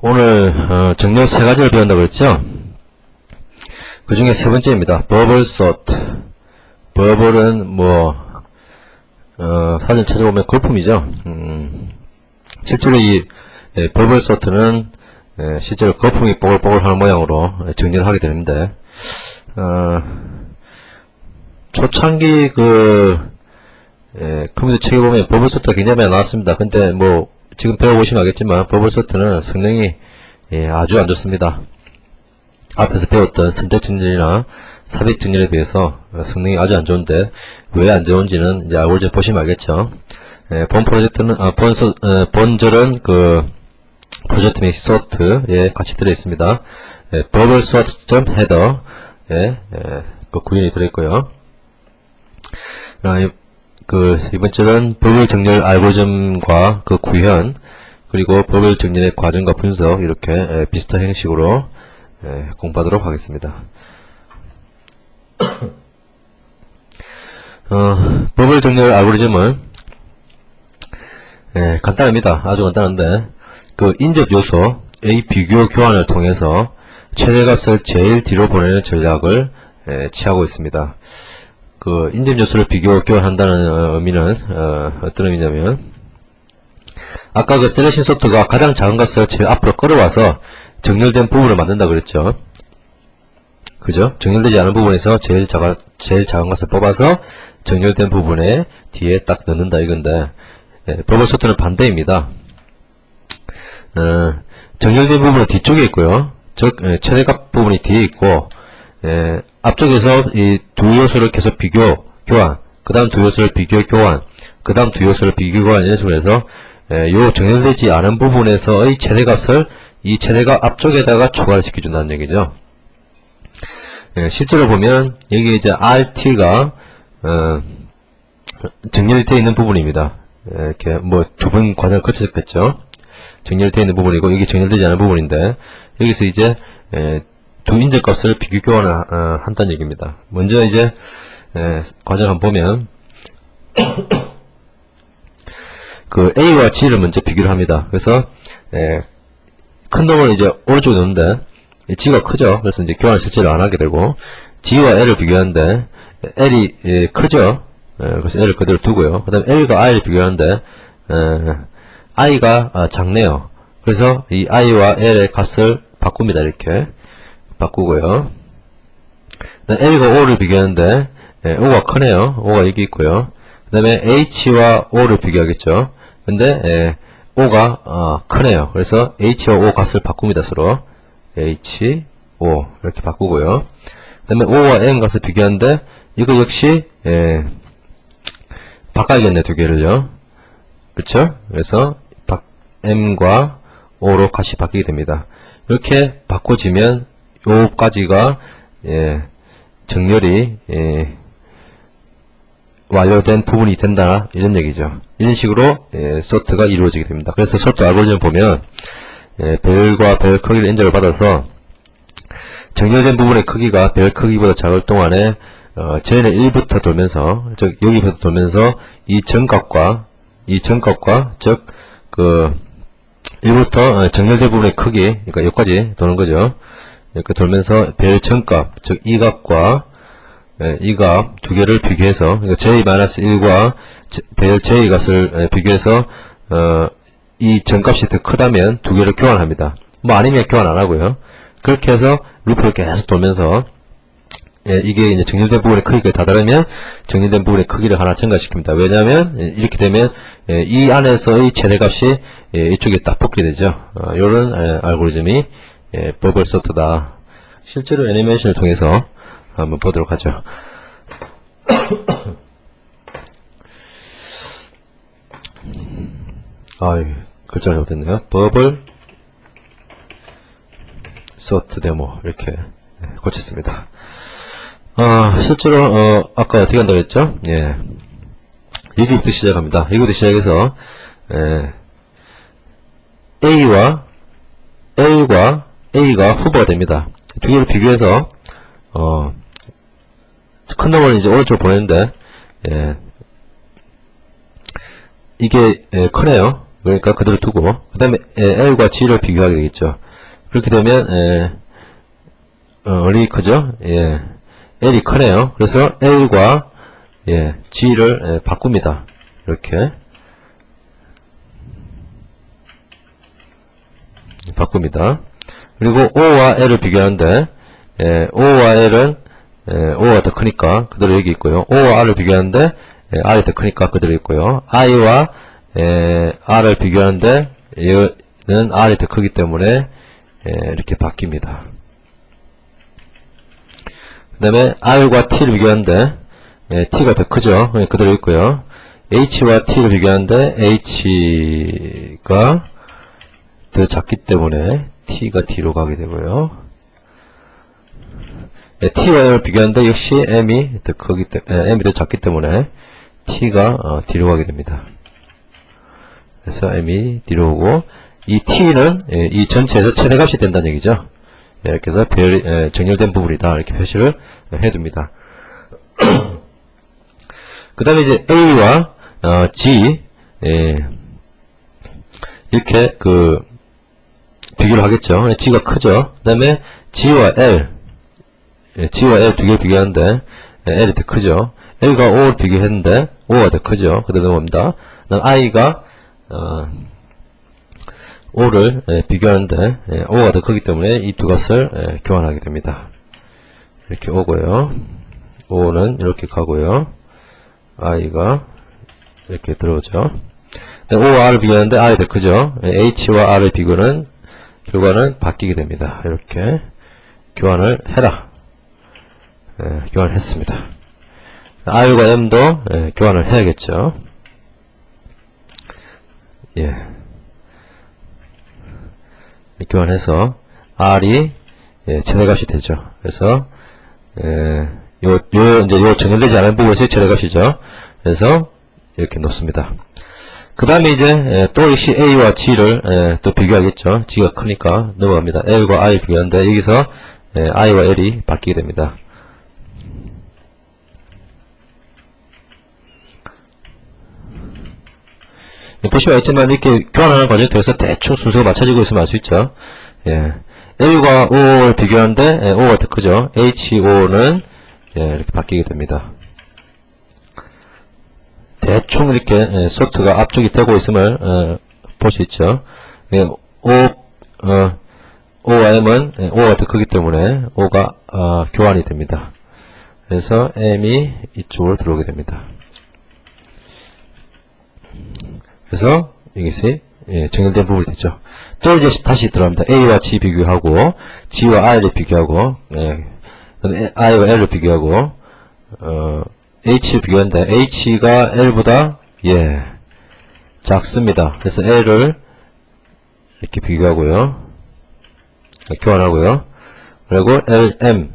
오늘 어, 정렬 세 가지를 배운다고 그랬죠? 그 중에 세 번째입니다. 버블 소트. 버블은 뭐 어, 사진 찾아보면 거품이죠. 음, 실제로 이 예, 버블 소트는 예, 실제로 거품이 뽀글뽀글 하는 모양으로 예, 정렬을 하게 되는데 어, 초창기 그 예, 컴퓨터 책에 보면 버블 소트가 굉장히 많이 나왔습니다. 근데 뭐 지금 배워보시면 알겠지만 버블 소트는 성능이 예, 아주 안 좋습니다. 앞에서 배웠던 선택 정렬이나 삽입 정렬에 비해서 어, 성능이 아주 안 좋은데 왜 안 좋은지는 이제 알고리즘 보시면 알겠죠. 예, 본 프로젝트는 아, 본 소, 어, 본절은 그 프로젝트 믹스 소트에 같이 들어 있습니다. 예, 버블 소트 헤더 예, 예, 그 구현이 들어 있고요. 아, 이- 그 이번 절은 버블 정렬 알고리즘과 그 구현 그리고 버블 정렬의 과정과 분석 이렇게 예, 비슷한 형식으로 예, 공부하도록 하겠습니다. 어, 버블 정렬 알고리즘은 예, 간단합니다. 아주 간단한데 그 인접 요소 A 비교 교환을 통해서 최대값을 제일 뒤로 보내는 전략을 예, 취하고 있습니다. 그 인접 요소를 비교 교환한다는 어, 의미는 어, 어떤 의미냐면 아까 그 셀렉션 소프트가 가장 작은 것을 제일 앞으로 끌어와서 정렬된 부분을 만든다 그랬죠. 그죠? 정렬되지 않은 부분에서 제일 작은, 제일 작은 것을 뽑아서 정렬된 부분에 뒤에 딱 넣는다 이건데, 예, 버블 소트는 반대입니다. 어, 정렬된 부분은 뒤쪽에 있고요. 즉, 예, 최대값 부분이 뒤에 있고, 예, 앞쪽에서 이 두 요소를 계속 비교, 교환, 그 다음 두 요소를 비교, 교환, 그 다음 두 요소를 비교, 교환, 이런 식으로 해서, 예, 요 정렬되지 않은 부분에서의 최대값을 이 최대값 앞쪽에다가 추가를 시켜준다는 얘기죠. 예, 실제로 보면 여기 이제 RT가 어, 정렬되어 있는 부분입니다. 예, 이렇게 뭐 두 번 과정을 거쳤겠죠. 정렬되어 있는 부분이고 여기 정렬되지 않은 부분인데 여기서 이제 예, 두 인접값을 비교 교환을 어, 한다는 얘기입니다. 먼저 이제 예, 과정 한번 보면 그 A와 G를 먼저 비교를 합니다. 그래서 예, 큰 놈을 이제 오른쪽에 놓는데 이 G가 크죠. 그래서 이제 교환 실제로 안 하게 되고 G와 L을 비교하는데 L이 예, 크죠. 예, 그래서 L을 그대로 두고요. 그 다음에 L과 I를 비교하는데 예, I가 아, 작네요. 그래서 이 I와 L의 값을 바꿉니다. 이렇게 바꾸고요. 그 L과 O를 비교하는데 예, O가 크네요. O가 여기 있고요. 그 다음에 H와 O를 비교하겠죠. 근데 예, O가 어, 크네요. 그래서 H와 O 값을 바꿉니다. 서로 H, O 이렇게 바꾸고요. 그 다음에 O와 M 값을 비교하는데 이거 역시 예, 바꿔야겠네 두 개를요. 그렇죠? 그래서 바- M과 O로 값이 바뀌게 됩니다. 이렇게 바꿔지면 요까지가 예, 정렬이 예, 완료된 부분이 된다 이런 얘기죠. 이런 식으로 예, 소트가 이루어지게 됩니다. 그래서 소트 알고리즘 보면 예, 별과 별 크기를 인정을 받아서 정렬된 부분의 크기가 별 크기보다 작을 동안에 어, 쟤는 1부터 돌면서 즉 여기부터 돌면서 이 정값과 이 정값과 즉 그 1부터 어, 정렬된 부분의 크기 그러니까 여기까지 도는 거죠. 이렇게 돌면서 별 정값 즉 이 값과 예, 이값 두 개를 비교해서 그러니까 j-1과 별 j 값을 예, 비교해서 어, 이 정값이 더 크다면 두 개를 교환합니다. 뭐 아니면 교환 안 하고요. 그렇게 해서 루프를 계속 돌면서 예, 이게 이제 정렬된 부분의 크기가 다다르면 정렬된 부분의 크기를 하나 증가시킵니다. 왜냐하면 예, 이렇게 되면 예, 이 안에서의 최대값이 예, 이쪽에 딱 붙게 되죠. 어, 이런 예, 알고리즘이 예, 버블 소트다. 실제로 애니메이션을 통해서 한번 보도록 하죠. 아유, 글자가 잘못됐네요. 버블 소트 데모 이렇게 예, 고쳤습니다. 아, 실제로 어, 아까 어떻게 한다고 했죠? 예. 여기부터 시작합니다. 여기부터 시작해서 예, A와 L과 A가 후보가 됩니다. 두 개를 비교해서 어, 큰 놈을 이제 오른쪽으로 보내는데 예, 이게 예, 크네요. 그러니까 그대로 두고 그 다음에 L과 G를 비교하게 되겠죠. 그렇게 되면 에, 어, 어리 크죠? 예. L이 크네요. 그래서 L과 예, G를 예, 바꿉니다. 이렇게 바꿉니다. 그리고 O와 L을 비교하는데 예, O와 L은 예, O가 더 크니까 그대로 여기 있고요. O와 R을 비교하는데 예, R이 더 크니까 그대로 있고요. I와 예, R을 비교하는데 얘는 R이 더 크기 때문에 예, 이렇게 바뀝니다. 그 다음에 R과 T를 비교하는데 예, T가 더 크죠. 예, 그대로 있고요. H와 T를 비교하는데 H가 더 작기 때문에 T가 D로 가게 되고요. 예, T와 M을 비교하는데 역시 M이 더 크기 때, 예, M이 더 작기 때문에 T가 어, D로 가게 됩니다. 그래서 M이 D로 오고 이 T는 예, 이 전체에서 최대값이 된다는 얘기죠. 예, 이렇게 해서 별, 예, 정렬된 부분이다 이렇게 표시를 해둡니다. 그 다음에 이제 A와 어, G 예, 이렇게 그 비교를 하겠죠. G가 크죠. 그 다음에 G와 L 예, G와 L 두 개 비교하는데 예, L이 더 크죠. L과 O를 비교했는데 O가 더 크죠. 그대로 넘어갑니다. 그 다음 I가 어, O를 예, 비교하는데 예, O가 더 크기 때문에 이 두 것을 예, 교환하게 됩니다. 이렇게 오고요. O는 이렇게 가고요. I가 이렇게 들어오죠. 네, O와 R을 비교하는데 R이 더 크죠. 예, H와 R을 비교는 결과는 바뀌게 됩니다. 이렇게 교환을 해라. 예, 교환했습니다. R과 M도 예, 교환을 해야겠죠. 예. 교환해서 R이 예, 최대값이 되죠. 그래서 예, 요, 요, 이제 요 정렬되지 않은 부분에서 최대값이죠. 그래서 이렇게 놓습니다. 그 다음에 이제 예, 또 역시 A와 G를 예, 또 비교하겠죠. G가 크니까 넘어갑니다. L과 I 비교하는데 여기서 예, I와 L이 바뀌게 됩니다. 예, 보시면 알겠지만 이렇게 교환하는 과정에 대해서 대충 순서가 맞춰지고 있으면 알 수 있죠. 예. L과 O를 비교하는데 예, O가 더 크죠. HO는 예, 이렇게 바뀌게 됩니다. 대충 이렇게 예, 소프트가 압축이 되고 있음을 어, 볼수 있죠. 예, O, 어, O와 M은 예, O가 더 크기 때문에 O가 어, 교환이 됩니다. 그래서 M이 이쪽으로 들어오게 됩니다. 그래서 이것이 예, 정렬된 부분이 되죠. 또 이제 다시 들어갑니다. A와 G 비교하고 G와 I를 비교하고 예, I와 L을 비교하고 어, H를 비교하는데 H가 L보다 예 작습니다. 그래서 L을 이렇게 비교하고요. 교환하고요. 그리고 L, M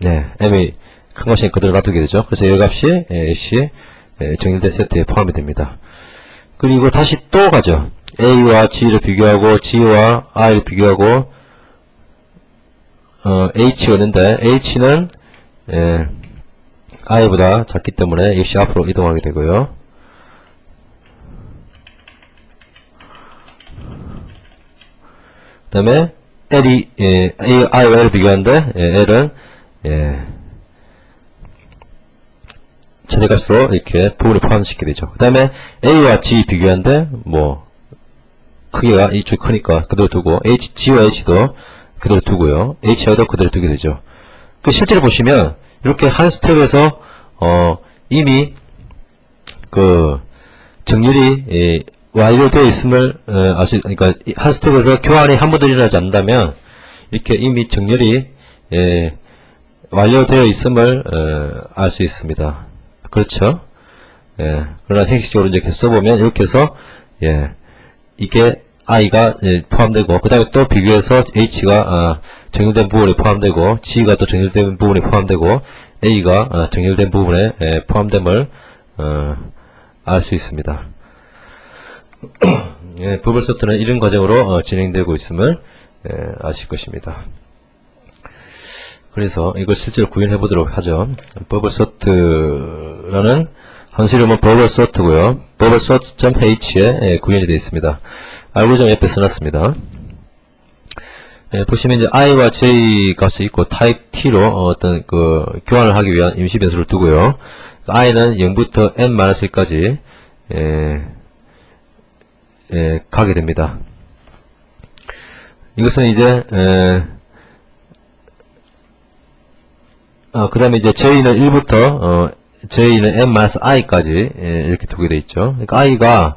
네, M이 큰 것이 그대로 놔두게 되죠. 그래서 이 값이 예, 역시 예, 정렬된 세트에 포함이 됩니다. 그리고 다시 또 가죠. A와 G를 비교하고 G와 I를 비교하고 어, H가 있는데 H는 예, I보다 작기 때문에 역시 앞으로 이동하게 되고요. 그 다음에 L이 예, I와 L을 비교하는데 예, L은 예, 최대값으로 이렇게 부분을 포함시키게 되죠. 그 다음에 A와 G 비교하는데 뭐 크기가 이쪽 크니까 그대로 두고 H, G와 H도 그대로 두고요. H와도 그대로 두게 되죠. 그 실제로 보시면 이렇게 한 스텝에서 어 이미 그 정렬이 예, 완료되어 있음을 어, 알수 그러니까 이한 스텝에서 교환이 한 번도 일어나지 않는다면 이렇게 이미 정렬이 예, 완료되어 있음을 어, 알수 있습니다. 그렇죠? 예, 그러나 형식적으로 이제 계속 써보면 이렇게 해서 예, 이게 i가 예, 포함되고 그 다음에 또 비교해서 h가 아, 정렬된 부분이 포함되고 g가 또 정렬된 부분이 포함되고 a가 아, 정렬된 부분에 예, 포함됨을 어, 알수 있습니다. 예, 버블 소트는 이런 과정으로 어, 진행되고 있음을 예, 아실 것입니다. 그래서 이걸 실제로 구현해 보도록 하죠. 버블 소트라는 함수 이름은 sort고요. bubble sort.h에 예, 구현이 되어 있습니다. 알고리즘 옆에 써놨습니다. 예, 보시면 이제 i와 j 값이 있고 type t로 어떤 그 교환을 하기 위한 임시 변수를 두고요. i는 0부터 n-1까지 예, 예, 가게 됩니다. 이것은 이제 에, 아, 그 다음에 이제 j는 1부터 어, j는 n-i까지 예, 이렇게 두게 돼 있죠. 그러니까 i가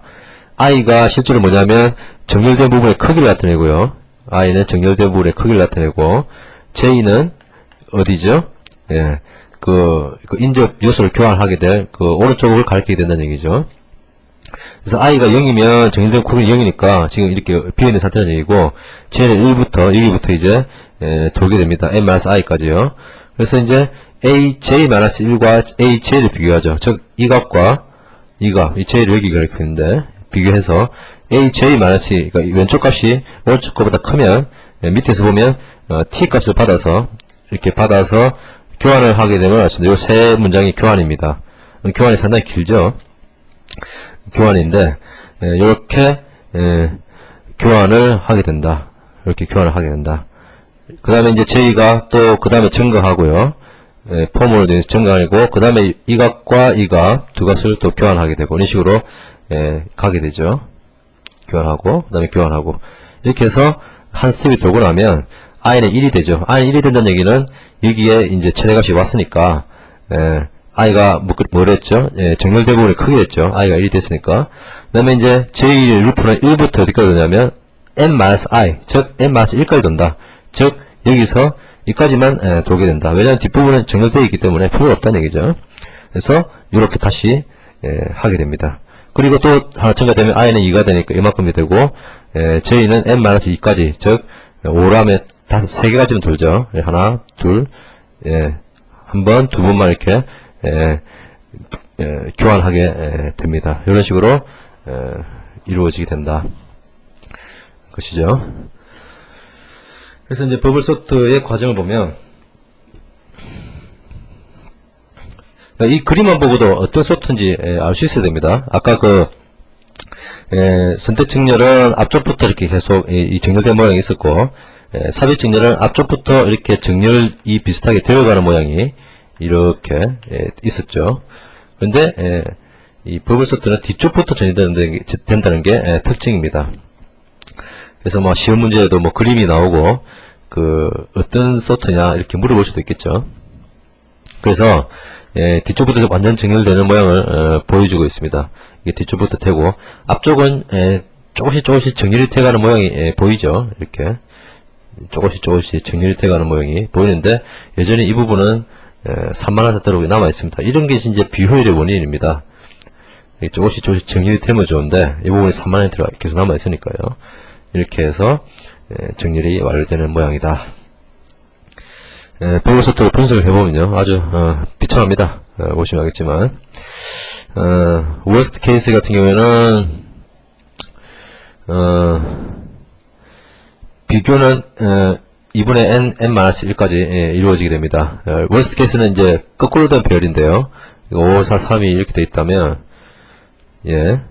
i가 실제로 뭐냐면 정렬된 부분의 크기를 나타내고요. I는 정렬된 부분의 크기를 나타내고 j는 어디죠? 예, 그, 그 인접 요소를 교환하게 될 그 오른쪽을 가리키게 된다는 얘기죠. 그래서 i가 0이면 정렬된 크기는 0이니까 지금 이렇게 비어있는 상태라는 얘기고 j는 1부터 여기부터 이제 예, 돌게 됩니다. n-i까지요. 그래서 이제 aj-1과 aj를 비교하죠. 즉, 이 값과 이 값, 이 j를 여기 가리키고 있는데, 비교해서 aj-, 그러니까 이 왼쪽 값이 오른쪽 것보다 크면, 예, 밑에서 보면, 어, t 값을 받아서, 이렇게 받아서 교환을 하게 되면 알겠습니다. 이세 문장이 교환입니다. 음, 교환이 상당히 길죠? 교환인데, 이렇게, 교환을 하게 된다. 이렇게 교환을 하게 된다. 그 다음에 이제 j가 또 그 다음에 증가하고요. 예, 되어 증가하고 그 다음에 이 값과 이 값 두 값을 또 교환하게 되고 이런 식으로 예, 가게 되죠. 교환하고 그 다음에 교환하고 이렇게 해서 한 스텝이 돌고 나면 i는 1이 되죠. i는 1이 된다는 얘기는 여기에 이제 최대값이 왔으니까 예, i가 뭐, 뭐랬죠? 예, 정렬 대부분이 크게 됐죠. i가 1이 됐으니까 그 다음에 이제 j 루프는 1부터 어디까지 도냐면 n-i 즉 n-1까지 돈다. 즉 여기서 이까지만 에, 돌게 된다. 왜냐하면 뒷부분은 정렬되어 있기 때문에 필요 없다는 얘기죠. 그래서 이렇게 다시 에, 하게 됩니다. 그리고 또 하나 첨가되면 i는 2가 되니까 이만큼이 되고 에, j는 n-2까지 즉 5라면 다섯 세 개까지는 돌죠. 예, 하나, 둘, 예, 한 번, 두 번만 이렇게 예, 예, 교환하게 예, 됩니다. 이런 식으로 예, 이루어지게 된다. 것이죠. 그래서 이제 버블 소트의 과정을 보면 이 그림만 보고도 어떤 소트인지 알 수 있어야 됩니다. 아까 그 에, 선택 정렬은 앞쪽부터 이렇게 계속 이, 이 정렬된 모양이 있었고 에, 삽입 정렬은 앞쪽부터 이렇게 정렬이 비슷하게 되어가는 모양이 이렇게 에, 있었죠. 그런데 에, 이 버블 소트는 뒤쪽부터 게, 된다는 게 에, 특징입니다. 그래서 뭐 시험 문제에도 뭐 그림이 나오고 그 어떤 소트냐 이렇게 물어볼 수도 있겠죠. 그래서 예, 뒤쪽부터 완전 정렬되는 모양을 어, 보여주고 있습니다. 이게 뒤쪽부터 되고 앞쪽은 예, 조금씩 조금씩 정렬이 돼가는 모양이 예, 보이죠. 이렇게 조금씩 조금씩 정렬이 돼가는 모양이 보이는데 여전히 이 부분은 예, 산만한 상태로 남아 있습니다. 이런 게 이제 비효율의 원인입니다. 조금씩 조금씩 정렬이 되면 좋은데 이 부분이 산만한 상태로 계속 남아 있으니까요. 이렇게 해서 예, 정렬이 완료되는 모양이다. 예, 버블소트를 분석을 해보면요. 아주 어, 비참합니다. 어, 보시면 알겠지만 어, 워스트 케이스 같은 경우에는 어, 비교는 어, 2분의 n, n-1까지 예, 이루어지게 됩니다. 어, 워스트 케이스는 이제 거꾸로 된 배열인데요. 5, 4, 3이 이렇게 돼 있다면 예,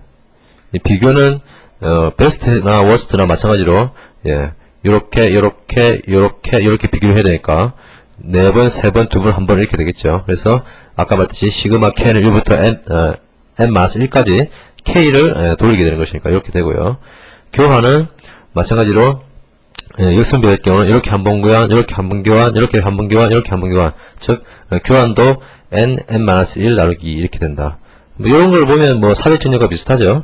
이 비교는 어, 베스트나 워스트나 마찬가지로 예, 요렇게 요렇게 요렇게 요렇게 비교를 해야 되니까 네 번, 세 번, 두 번, 한 번 이렇게 되겠죠. 그래서 아까 말했듯이 시그마 k는 1부터 n, 어, n 마스 1까지 k를 에, 돌리게 되는 것이니까 이렇게 되고요. 교환은 마찬가지로 예, 역선배일 경우는 이렇게 한 번 교환, 이렇게 한 번 교환, 이렇게 한 번 교환, 이렇게 한 번 교환. 즉 어, 교환도 n, n-1 나누기 이렇게 된다. 뭐 이런 걸 보면 뭐 사회 정렬과 비슷하죠.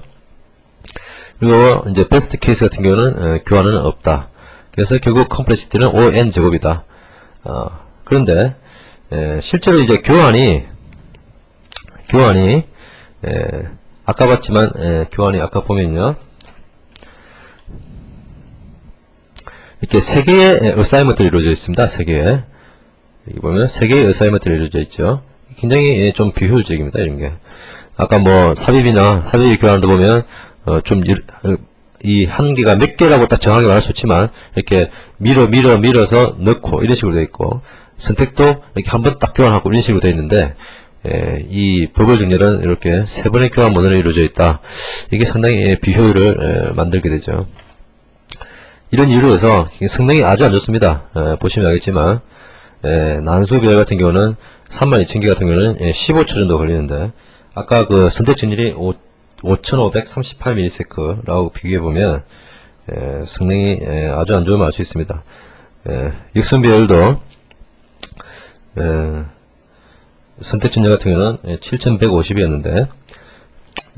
그리고 이제 베스트 케이스 같은 경우는 어, 교환은 없다. 그래서 결국 컴플렉시티는 5n 제곱이다. 어, 그런데 에, 실제로 이제 교환이 교환이 에, 아까 봤지만 에, 교환이 아까 보면요 이렇게 세 개의 어사이먼트로 이루어져 있습니다. 세 개의 여기 보면 세 개의 어사이먼트로 이루어져 있죠. 굉장히 예, 좀 비효율적입니다. 이런 게 아까 뭐 삽입이나 삽입 교환도 보면 어, 좀이한 개가 몇 개라고 딱 정확하게 말할 수 없지만 이렇게 밀어 밀어 밀어서 넣고 이런 식으로 되어 있고 선택도 이렇게 한 번 딱 교환하고 이런 식으로 되어 있는데 예, 이 버블 정렬은 이렇게 세 번의 교환 모델로 이루어져 있다. 이게 상당히 예, 비효율을 예, 만들게 되죠. 이런 이유로 해서 성능이 아주 안 좋습니다. 예, 보시면 알겠지만 예, 난수별 같은 경우는 32,000개 같은 경우는 예, 15초 정도 걸리는데 아까 그 선택 진율이 5538ms라고 비교해 보면 예, 성능이 예, 아주 안 좋음을 알 수 있습니다. 예, 육선 비율도 예, 선택 진열 같은 경우는 7150이었는데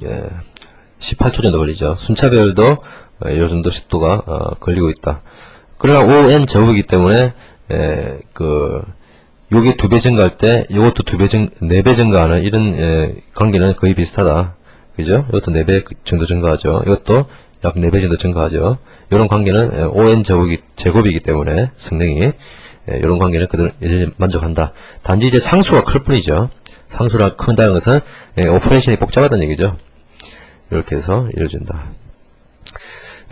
예, 18초 정도 걸리죠. 순차 배열도 어, 이 정도 속도가 어, 걸리고 있다. 그러나 ON 제곱이기 때문에 에, 그 요게 두 배 증가할 때 요것도 두 배 증, 네 배 증가하는 이런 에, 관계는 거의 비슷하다. 그죠? 이것도 네 배 정도 증가하죠. 이것도 약 네 배 정도 증가하죠. 이런 관계는 에, ON 제곱이, 제곱이기 때문에 성능이 이런 관계는 그대로 만족한다. 단지 이제 상수가 클 뿐이죠. 상수가 큰다는 것은 에, 오퍼레이션이 복잡하다는 얘기죠. 이렇게 해서 이루어진다.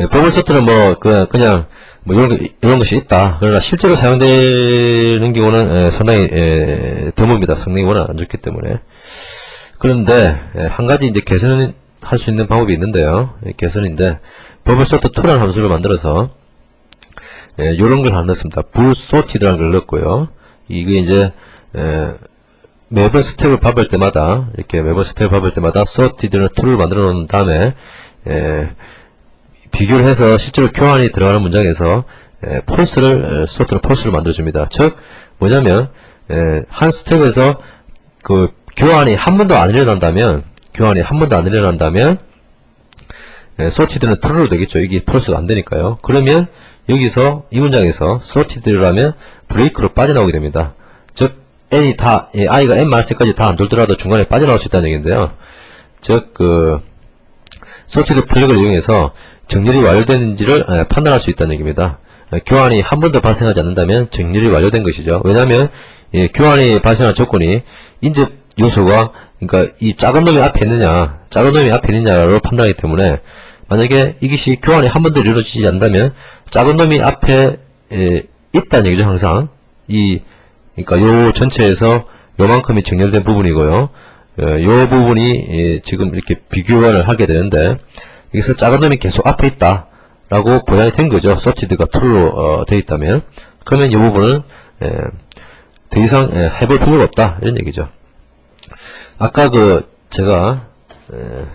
예, 버블 소트는 뭐, 그, 그냥, 뭐, 이런, 거- 이런 것이 있다. 그러나 실제로 사용되는 경우는, 예, 상당히, 예, 드뭅니다. 성능이 워낙 안 좋기 때문에. 그런데, 예, 한 가지 이제 개선할 수 있는 방법이 있는데요. 예, 개선인데, 버블 소트 2라는 함수를 만들어서, 예, 요런 걸 하나 넣습니다. 불소티드라는 걸 넣었고요. 이게 이제, 예, 매번 스텝을 밟을 때마다, 이렇게 매번 스텝을 밟을 때마다 소티드는 2를 만들어 놓은 다음에, 예, 비교를 해서 실제로 교환이 들어가는 문장에서 에, 폴스를 에, 소트는 폴스를 만들어줍니다. 즉 뭐냐면 에, 한 스텝에서 그 교환이 한 번도 안 일어난다면 교환이 한 번도 안 일어난다면 에, 소티드는 true로 되겠죠. 이게 폴스가 안 되니까요. 그러면 여기서 이 문장에서 sorted라면 브레이크로 빠져나오게 됩니다. 즉 n이 다 예, i가 n 마이너스 까지 다 안 돌더라도 중간에 빠져나올 수 있다는 얘기인데요. 즉그 소티드 플래그를 이용해서 정렬이 완료됐는지를 에, 판단할 수 있다는 얘기입니다. 에, 교환이 한 번도 발생하지 않는다면 정렬이 완료된 것이죠. 왜냐하면 예, 교환이 발생한 조건이 인접 요소가 그러니까 이 작은 놈이 앞에 있느냐, 작은 놈이 앞에 있느냐로 판단하기 때문에 만약에 이것이 교환이 한 번도 이루어지지 않는다면 작은 놈이 앞에 에, 있다는 얘기죠. 항상 이 그러니까 요 전체에서 요만큼이 정렬된 부분이고요. 어, 요 부분이 예, 지금 이렇게 비교를 하게 되는데 여기서 작은 놈이 계속 앞에 있다 라고 보장이 된 거죠 서치드가 true로 어, 되어 있다면 그러면 이 부분은 예, 더 이상 예, 해볼 필요가 없다 이런 얘기죠 아까 그 제가 예,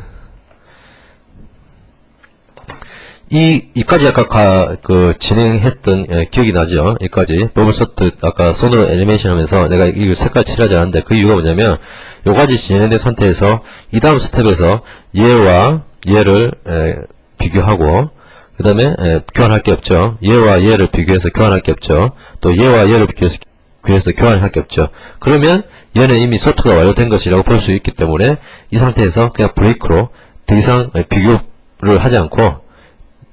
이, 이까지 아까 가, 그, 진행했던, 예, 기억이 나죠? 이까지. 버블 서트, 아까 손으로 애니메이션 하면서 내가 이 색깔 칠하지 않았는데 그 이유가 뭐냐면, 요까지 진행된 상태에서, 이 다음 스텝에서 얘와 얘를, 에, 비교하고, 그 다음에, 교환할 게 없죠. 얘와 얘를 비교해서 교환할 게 없죠. 또 얘와 얘를 비교해서, 비교해서 교환을 할게 없죠. 그러면 얘는 이미 소트가 완료된 것이라고 볼 수 있기 때문에, 이 상태에서 그냥 브레이크로 더 이상 비교를 하지 않고,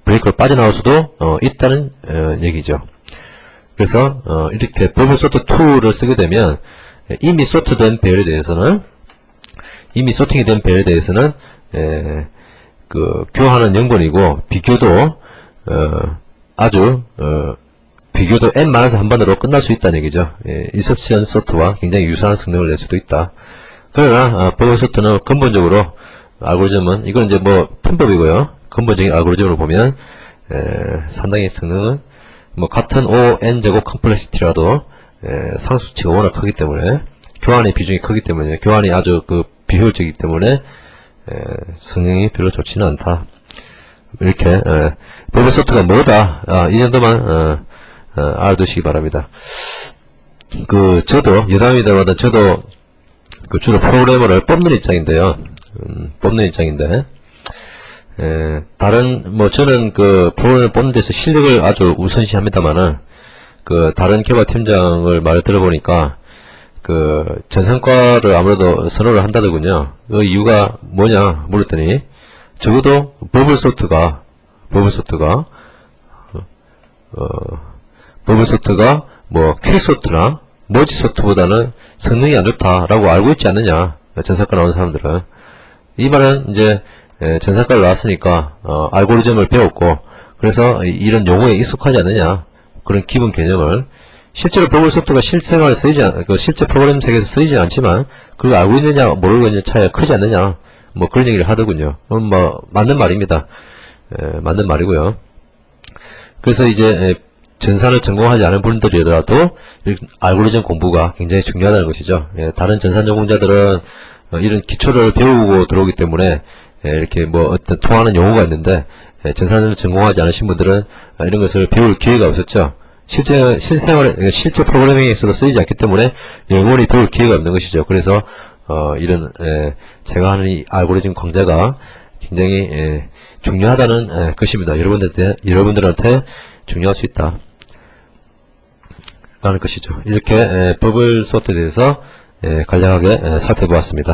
브레이크로 빠져나올 수도 어, 있다는 어, 얘기죠. 그래서 어, 이렇게 버블 소트 2를 쓰게 되면 에, 이미 소트된 배열에 대해서는 이미 소팅이 된 배열에 대해서는 에, 그 교환은 0번이고 비교도 어, 아주 어, 비교도 n-한 번으로 끝날 수 있다는 얘기죠. 예, 인서션 소트와 굉장히 유사한 성능을 낼 수도 있다. 그러나 아, 버블 소트는 근본적으로 알고리즘은 이건 이제 뭐 편법이고요. 근본적인 알고리즘으로 보면 에, 상당히 성능은 뭐 같은 O n 제곱 컴플렉시티라도 에, 상수치가 워낙 크기 때문에 교환의 비중이 크기 때문에 교환이 아주 그 비효율적이기 때문에 에, 성능이 별로 좋지는 않다. 이렇게 에, 버블 소트가 뭐다 아, 이 정도만 어, 어, 알아두시기 바랍니다. 그 저도 여담이다마다 저도 그 주로 프로그래머를 뽑는 입장인데요. 음, 뽑는 입장인데 에, 다른 뭐 저는 그 프로그램을 뽑는 데서 실력을 아주 우선시합니다만은 그 다른 개발 팀장을 말을 들어보니까 그 전산과를 아무래도 선호를 한다더군요. 그 이유가 뭐냐 물었더니 적어도 버블 소프트가 버블 소프트가 어, 버블 소프트가 뭐 퀵 소프트나 머지 소프트보다는 성능이 안 좋다라고 알고 있지 않느냐 전산과 나오는 사람들은 이 말은 이제 에, 전산과를 나왔으니까 어, 알고리즘을 배웠고 그래서 이- 이런 용어에 익숙하지 않느냐 그런 기본 개념을 실제로 버블 소프트가 실생활에 쓰이지 않, 그 실제 프로그램 세계에서 쓰이지 않지만 그걸 알고 있느냐 모르고 있느냐 차이가 크지 않느냐 뭐 그런 얘기를 하더군요. 음, 뭐 맞는 말입니다. 에, 맞는 말이고요. 그래서 이제 에, 전산을 전공하지 않은 분들이라도 알고리즘 공부가 굉장히 중요하다는 것이죠. 예, 다른 전산 전공자들은 어, 이런 기초를 배우고 들어오기 때문에 예, 이렇게 뭐 어떤 통하는 용어가 있는데 예, 전산을 전공하지 않으신 분들은 아, 이런 것을 배울 기회가 없었죠. 실제 실생활 에 실제 프로그래밍에서도 쓰이지 않기 때문에 영원히 배울 기회가 없는 것이죠. 그래서 어, 이런 에, 제가 하는 이 알고리즘 강좌가 굉장히 에, 중요하다는 에, 것입니다. 여러분들한테 여러분들한테 중요할 수 있다. 라는 것이죠. 이렇게 에, 버블 소프트에 대해서 에, 간략하게 에, 살펴보았습니다.